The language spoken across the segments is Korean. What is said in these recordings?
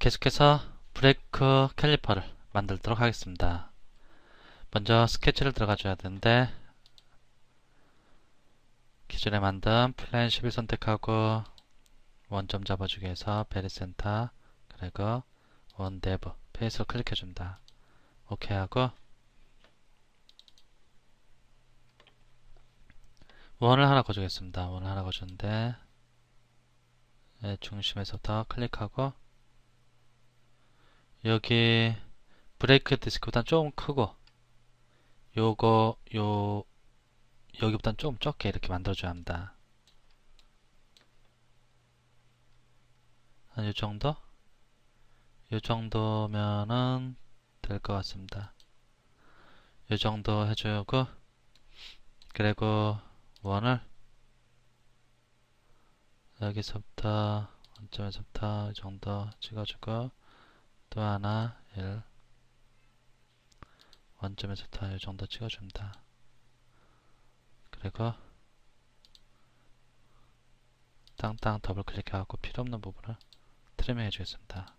계속해서 브레이크 캘리퍼를 만들도록 하겠습니다. 먼저 스케치를 들어가 줘야 되는데 기존에 만든 플랜 11 선택하고 원점 잡아주기 위해서 베리센터 그리고 원데브 페이스로 클릭해 줍니다. 오케이 하고 원을 하나 거주겠습니다. 원을 하나 거주는데 네, 중심에서부터 클릭하고 여기 브레이크 디스크보다 조금 크고 요거 요 여기보단 조금 적게 이렇게 만들어줘야 합니다. 한이 정도? 이 정도면은 될 것 같습니다. 이 정도 해주고 그리고 원을 여기서부터 원점에서부터 이 정도 찍어주고 또 하나 1 원점에서부터 이 정도 찍어줍니다. 그리고 땅땅 더블 클릭해갖고 필요 없는 부분을 트리밍 해주겠습니다.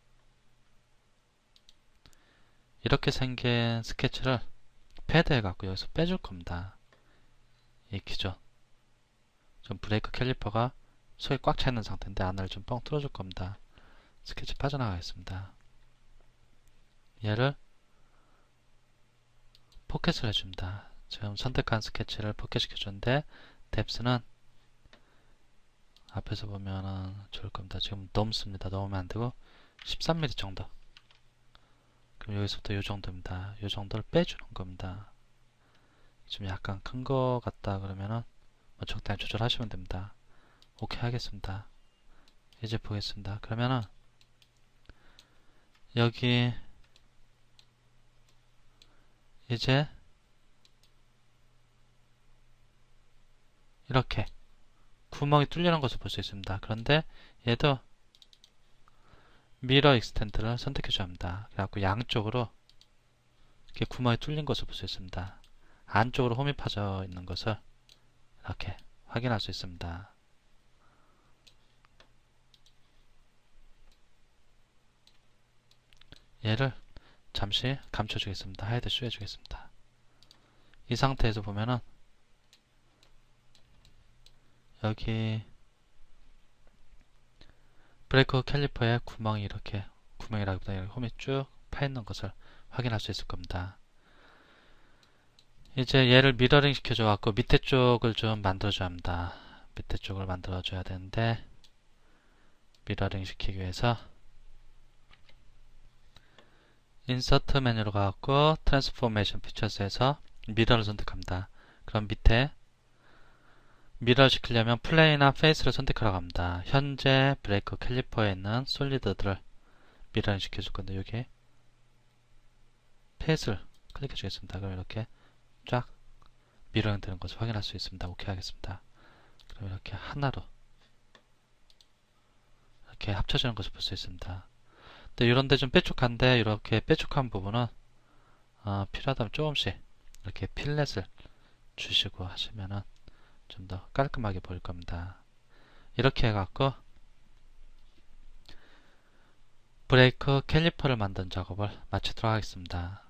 이렇게 생긴 스케치를 패드 해갖고 여기서 빼줄 겁니다. 이 기존 좀 브레이크 캘리퍼가 속에 꽉 차 있는 상태인데 안을 좀 뻥 뚫어줄 겁니다. 스케치 빠져나가겠습니다. 얘를 포켓을 해줍니다. 지금 선택한 스케치를 포켓 시켜줬는데 뎁스는 앞에서 보면은 좋을 겁니다. 지금 넘습니다. 넘으면 안 되고 13mm 정도. 그럼 여기서부터 이 정도입니다. 이 정도를 빼주는 겁니다. 좀 약간 큰 거 같다 그러면은 뭐 적당히 조절하시면 됩니다. 오케이 하겠습니다. 이제 보겠습니다. 그러면은 여기 이제 이렇게 구멍이 뚫리는 것을 볼 수 있습니다. 그런데 얘도 미러 익스텐트를 선택해 줘야 합니다. 그래갖고 양쪽으로 이렇게 구멍이 뚫린 것을 볼 수 있습니다. 안쪽으로 홈이 파져 있는 것을 이렇게 확인할 수 있습니다. 얘를 잠시 감춰주겠습니다. 하이드 쇼 해주겠습니다. 이 상태에서 보면은 여기 브레이크 캘리퍼에 구멍이 이렇게 구멍이라기보다 이렇게 홈이 쭉 파있는 것을 확인할 수 있을 겁니다. 이제 얘를 미러링 시켜줘 갖고 밑에 쪽을 좀 만들어줘야 합니다. 밑에 쪽을 만들어줘야 되는데 미러링 시키기 위해서 인서트 메뉴로 가갖고 트랜스포메이션 피처스에서 미러를 선택합니다. 그럼 밑에 미러 시키려면 플레이나 페이스를 선택하라고 합니다. 현재 브레이크 캘리퍼에 있는 솔리드들을 미러링 시켜줄 건데 여기 페이스를 클릭해 주겠습니다. 그럼 이렇게 쫙 미러링 되는 것을 확인할 수 있습니다. 오케이 하겠습니다. 그럼 이렇게 하나로 이렇게 합쳐지는 것을 볼 수 있습니다. 근데 이런데 좀 뾰족한데 이렇게 뾰족한 부분은 어, 필요하다면 조금씩 이렇게 필렛을 주시고 하시면은 좀 더 깔끔하게 보일 겁니다. 이렇게 해갖고 브레이크 캘리퍼를 만든 작업을 마치도록 하겠습니다.